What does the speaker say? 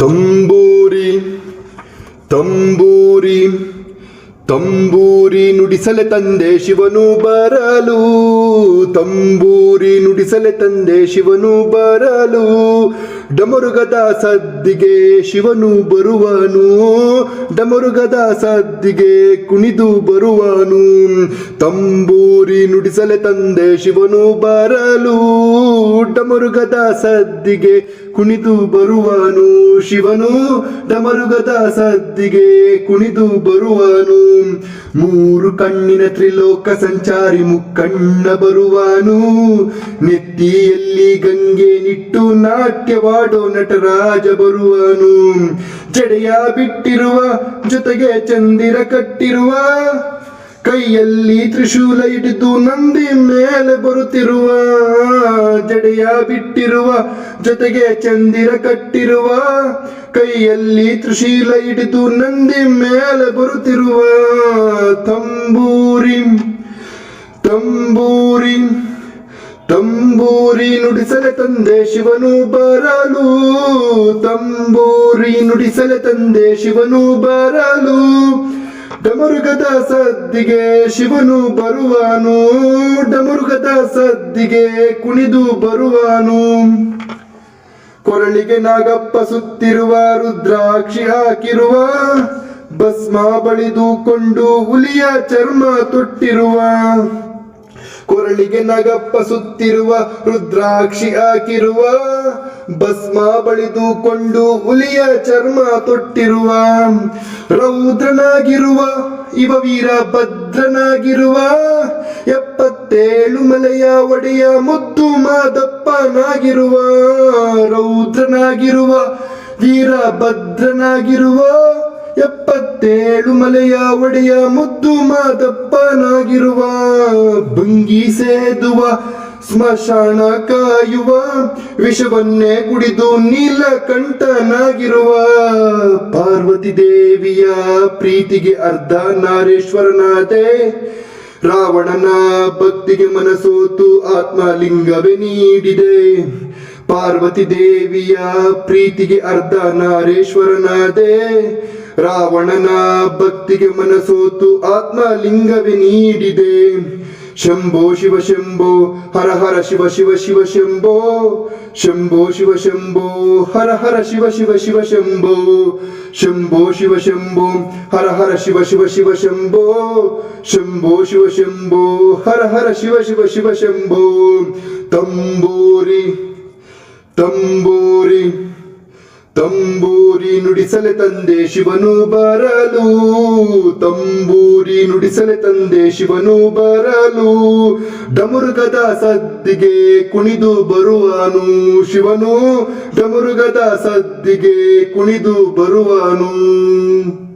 ತಂಬೂರಿ ತಂಬೂರಿ ತಂಬೂರಿ ನುಡಿಸಲೆ ತಂದೆ ಶಿವನು ಬರಲು, ತಂಬೂರಿ ನುಡಿಸಲೆ ತಂದೆ ಶಿವನು ಬರಲು ಡಮರುಗದ ಸದ್ದಿಗೆ ಶಿವನು ಬರುವನು ಡಮರುಗದ ಸದ್ದಿಗೆ ಕುಣಿದು ಬರುವನು, ತಂಬೂರಿ ನುಡಿಸಲೆ ತಂದೆ ಶಿವನು ಬರಲು ಡಮರುಗದ ಸದ್ದಿಗೆ ಕುಣಿದು ಬರುವನು ಶಿವನು. ಡಮರುಗದ ಸದ್ದಿಗೆ ಕುಣಿದು ಬರುವನು. ಮೂರು ಕಣ್ಣಿನ ತ್ರಿಲೋಕ ಸಂಚಾರಿ ಮುಕ್ಕಣ್ಣ ಬರುವನು. ನೆತ್ತಿಯಲ್ಲಿ ಗಂಗೆ ನಿಟ್ಟು ನಾಟ್ಯವಾಡೋ ನಟರಾಜ ಬರುವನು. ಜಡೆಯ ಬಿಟ್ಟಿರುವ ಜೊತೆಗೆ ಚಂದಿರ ಕಟ್ಟಿರುವ ಕೈಯಲ್ಲಿ ತ್ರಿಶೂಲ ಹಿಡಿದು ನಂದಿ ಮೇಲೆ ಬರುತ್ತಿರುವ, ಜಡೆಯ ಬಿಟ್ಟಿರುವ, ಜೊತೆಗೆ ಚಂದಿರ ಕಟ್ಟಿರುವ, ಕೈಯಲ್ಲಿ ತ್ರಿಶೀಲ ಹಿಡಿದು ನಂದಿ ಮೇಲೆ ಬರುತ್ತಿರುವ ತಂಬೂರಿ ತಂಬೂರಿ ತಂಬೂರಿ ನುಡಿಸಲೆ ತಂದೆ ಶಿವನು ಬರಲು, ತಂಬೂರಿ ನುಡಿಸಲೆ ತಂದೆ ಶಿವನು ಬರಲು. ಡಮರುಗದ ಸದ್ದಿಗೆ ಶಿವನು ಬರುವಾನು, ಡಮರುಗದ ಸದ್ದಿಗೆ ಕುಣಿದು ಬರುವನು. ಕೊರಳಿಗೆ ನಾಗಪ್ಪ ಸುತ್ತಿರುವ, ರುದ್ರಾಕ್ಷಿ ಹಾಕಿರುವ, ಭಸ್ಮ ಬಳಿದುಕೊಂಡು ಹುಲಿಯ ಚರ್ಮ ತೊಟ್ಟಿರುವ. ಕೊರಳಿಗೆ ನಗಪ್ಪ ಸುತ್ತಿರುವ, ರುದ್ರಾಕ್ಷಿ ಹಾಕಿರುವ ಭಸ್ಮ ಬಳಿದುಕೊಂಡು ಹುಲಿಯ ಚರ್ಮ ತೊಟ್ಟಿರುವ, ರೌದ್ರನಾಗಿರುವ, ಇವ ವೀರ ಭದ್ರನಾಗಿರುವ, ಎಪ್ಪತ್ತೇಳು ಮಲೆಯ ಒಡೆಯ ಮುದ್ದು ಮಾದಪ್ಪನಾಗಿರುವ, ರೌದ್ರನಾಗಿರುವ, ವೀರ ಭದ್ರನಾಗಿರುವ, ಎಪ್ಪತ್ತೇಳು ಮಲೆಯ ಒಡೆಯ ಮುದ್ದು ಮಾದಪ್ಪನಾಗಿರುವ, ಭಂಗಿ ಸೇದುವ ಸ್ಮಶಾನ ಕಾಯುವ, ವಿಷವನ್ನೇ ಕುಡಿದು ನೀಲಕಂಠನಾಗಿರುವ ಪಾರ್ವತಿ ದೇವಿಯ ಪ್ರೀತಿಗೆ ಅರ್ಧ ನಾರೇಶ್ವರನಾದೆ. ರಾವಣನ ಭಕ್ತಿಗೆ ಮನಸೋತು ಆತ್ಮಲಿಂಗವೇ ನೀಡಿದೆ. ಪಾರ್ವತಿ ದೇವಿಯ ಪ್ರೀತಿಗೆ ಅರ್ಧ ನಾರೇಶ್ವರನಾದೆ. ರಾವಣನ ಭಕ್ತಿಗೆ ಮನಸೋತು ಆತ್ಮಲಿಂಗವೇ ನೀಡಿದೆ. ಶಂಭೋ ಶಿವ ಶಂಭೋ ಹರ ಹರ ಶಿವ ಶಿವ ಶಿವ ಶಂಭೋ ಶಂಭೋ ಶಿವ ಶಂಭೋ ಹರ ಹರ ಶಿವ ಶಿವ ಶಿವ ಶಂಭೋ ಶಂಭೋ ಶಿವ ಶಂಭೋ ಹರ ಹರ ಶಿವ ಶಿವ ಶಿವ ಶಂಭೋ ಶಂಭೋ ಶಿವ ಶಂಭೋ ಹರ ಹರ ಶಿವ ಶಿವ ಶಿವ ಶಂಭೋ ತಂಬೂರಿ ತಂಬೂರಿ ತಂಬೂರಿ ನುಡಿಸಲೆ ತಂದೆ ಶಿವನು ಬರಲು. ತಂಬೂರಿ ನುಡಿಸಲೆ ತಂದೆ ಶಿವನು ಬರಲು. ಡಮರುಗದ ಸದ್ದಿಗೆ ಕುಣಿದು ಬರುವನು ಶಿವನು. ಡಮರುಗದ ಸದ್ದಿಗೆ ಕುಣಿದು ಬರುವನು.